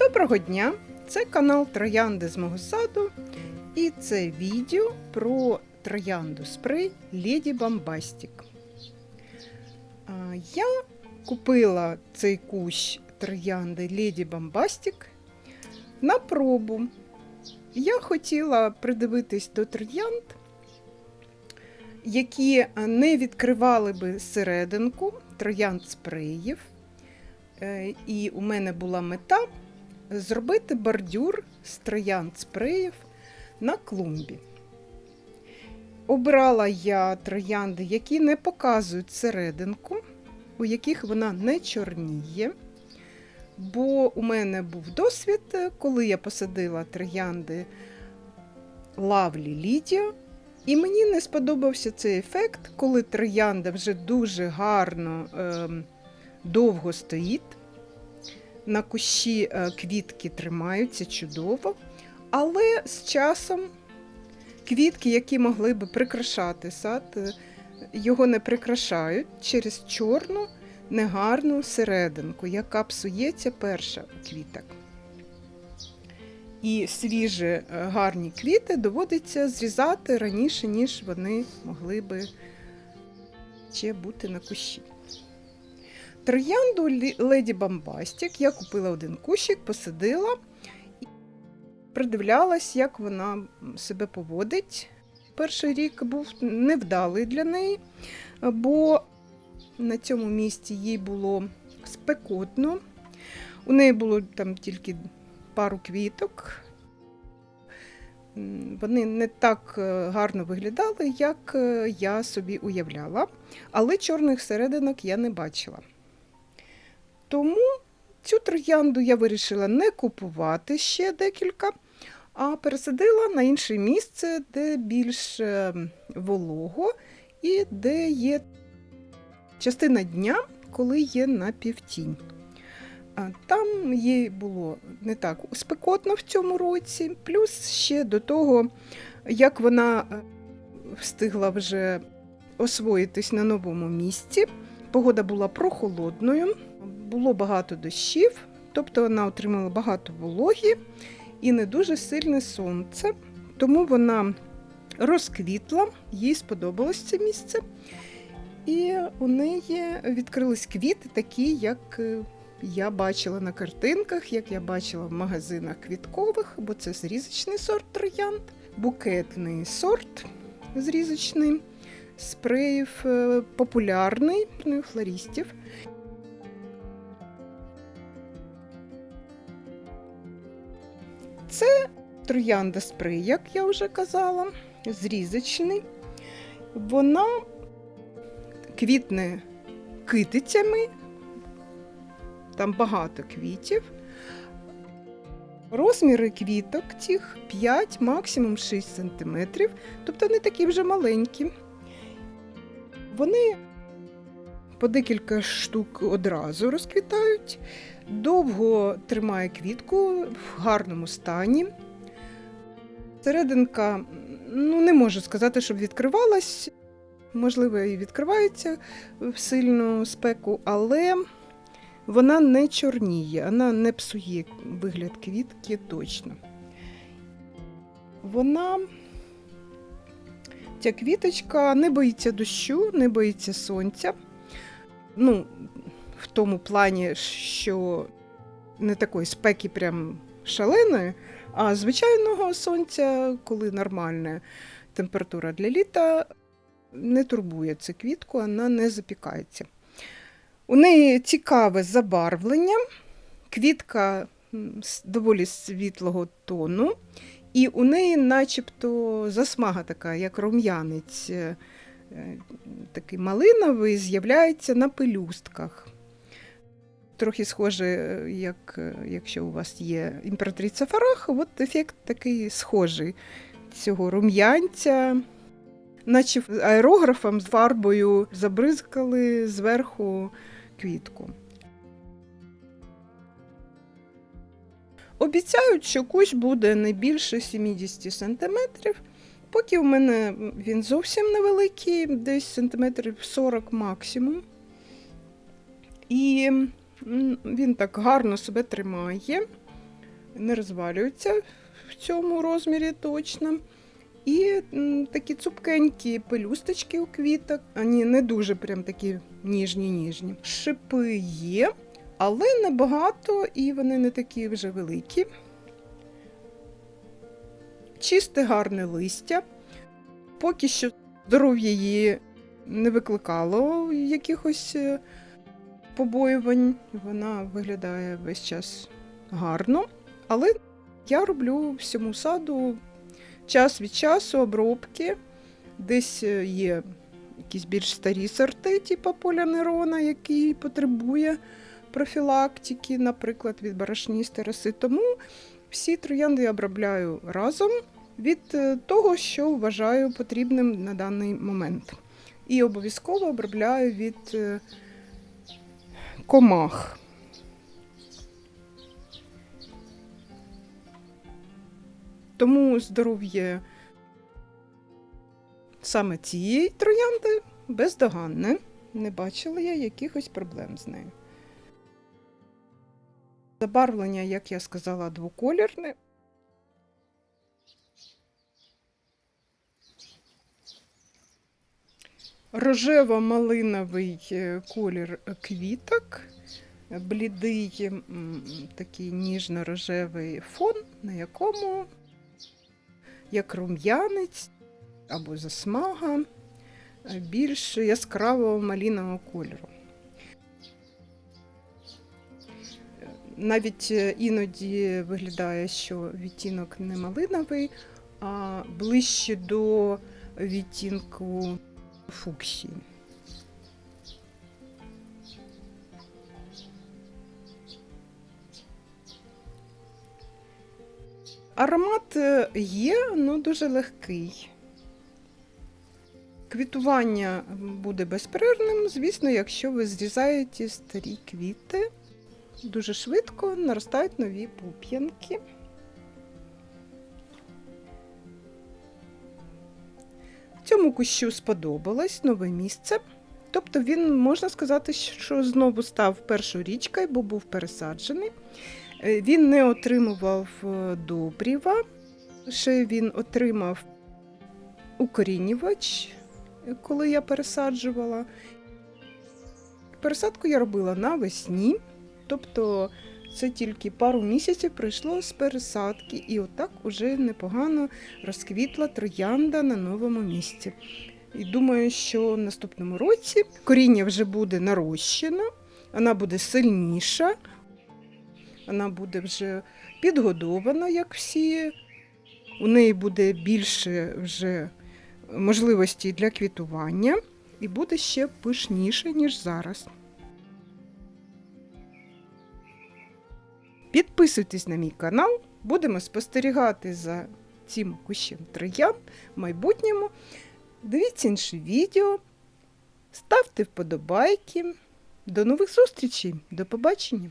Доброго дня! Це канал Троянди з мого саду. І це відео про троянду спрей Леді Бомбастік. Я купила цей кущ троянди Леді Бомбастік на пробу. Я хотіла придивитись до троянд, які не відкривали би серединку троянд спреїв. Е, І у мене була мета зробити бордюр з троянд спреїв на клумбі. Обрала я троянди, які не показують серединку, у яких вона не чорніє. Бо у мене був досвід, коли я посадила троянди Лавлі Лідіо, і мені не сподобався цей ефект, коли троянда вже дуже гарно ем, довго стоїть. На кущі е, квітки тримаються чудово, але з часом квітки, які могли би прикрашати сад, е, його не прикрашають через чорну, негарну серединку, яка псується перша у квіток. І свіжі е, гарні квіти доводиться зрізати раніше, ніж вони могли би ще бути на кущі. Троянду Леді Бомбастік я купила один кущик, посадила і придивлялась, як вона себе поводить. Перший рік був невдалий для неї, бо на цьому місці їй було спекотно. У неї було там тільки пару квіток. Вони не так е, гарно виглядали, як е, я собі уявляла, але чорних серединок я не бачила. Тому цю троянду я вирішила не купувати ще декілька, а пересадила на інше місце, де більш е, волого і де є частина дня, коли є напівтінь. Там їй було не так спекотно в цьому році, плюс ще до того, як вона е, встигла вже освоїтись на новому місці. Погода була прохолодною, було багато дощів, тобто вона отримала багато вологі і не дуже сильне сонце. Тому вона розквітла, їй сподобалось це місце. І у неї відкрились квіти, такі, як е, я бачила на картинках, як я бачила в магазинах квіткових, бо це зрізочний сорт троянд, букетний сорт зрізочний, спреїв е, популярний у флористів. Це троянда спрей, як я вже казала, зрізочний. Вона квітне китицями, там багато квітів. Розміри квіток цих 5, максимум 6 см, тобто не такі вже маленькі. Вони по декілька штук одразу розквітають, довго тримає квітку в гарному стані. Серединка, ну не можу сказати, щоб відкривалась. Можливо, і відкривається в сильну спеку, але вона не чорніє, вона не псує вигляд квітки точно. Вона, ця квіточка не боїться дощу, не боїться сонця. Ну, в тому плані, що не такої спеки прям шаленої, а звичайного сонця, коли нормальна температура для літа, не турбує цю квітку, вона не запікається. У неї цікаве забарвлення, квітка доволі світлого тону, і у неї начебто засмага така, як рум'янець, е, такий малиновий, з'являється на пелюстках. Трохи схоже, як якщо у вас є імператриця Фарах, от ефект такий схожий цього рум'янця, наче аерографом з фарбою забризкали зверху квітку. Обіцяють, що кущ буде не більше 70 см. Поки у мене він зовсім невеликий, десь сантиметрів 40 максимум. І він так гарно себе тримає. не розвалюються в цьому розмірі точно. І такі цупкенькі пелюсточки у квіток. Вони не дуже прям такі ніжні-ніжні. Шипи є, але небагато і вони не такі вже великі. Чисте гарне листя. Поки що здоров'я її не викликало якихось е, побоювань. Вона виглядає весь час гарно. Але я роблю всьому саду час від часу обробки. Десь е, є якісь більш старі сорти, типу поля Нерона, який потребує профілактики, наприклад, від барашністи роси. Тому всі троянди я обробляю разом від е, того, що вважаю потрібним на даний момент. І обов'язково обробляю від е, комах. Тому здоров'я саме цієї троянди бездоганне. Не бачила я якихось проблем з нею. Забарвлення, як я сказала, двоколірне. Рожево-малиновий е, колір квіток, блідий такий ніжно-рожевий фон, на якому як рум'янець або засмага е, більш яскравого малінового кольору. Навіть е, іноді виглядає, що відтінок не малиновий, а ближче до відтінку фуксії. Аромат е, є, але дуже легкий. Квітування буде безперервним, звісно, якщо ви зрізаєте старі квіти. Дуже швидко наростають нові пуп'янки. Цьому кущу сподобалось нове місце. Тобто він, можна сказати, що знову став першорічкою, бо був пересаджений. Е, Він не отримував е, добріва, ще він отримав укорінювач, коли я пересаджувала. Пересадку я робила навесні, тобто це тільки пару місяців пройшло з пересадки, і отак уже непогано розквітла троянда на новому місці. І думаю, що в наступному році коріння вже буде нарощено, вона буде сильніша, вона буде вже підгодована, як всі. У неї буде більше вже можливості для квітування і буде ще пишніше, ніж зараз. Підписуйтесь на мій канал, будемо спостерігати за цим кущем троян в майбутньому. Дивіться інші відео, ставте вподобайки. До нових зустрічей, до побачення!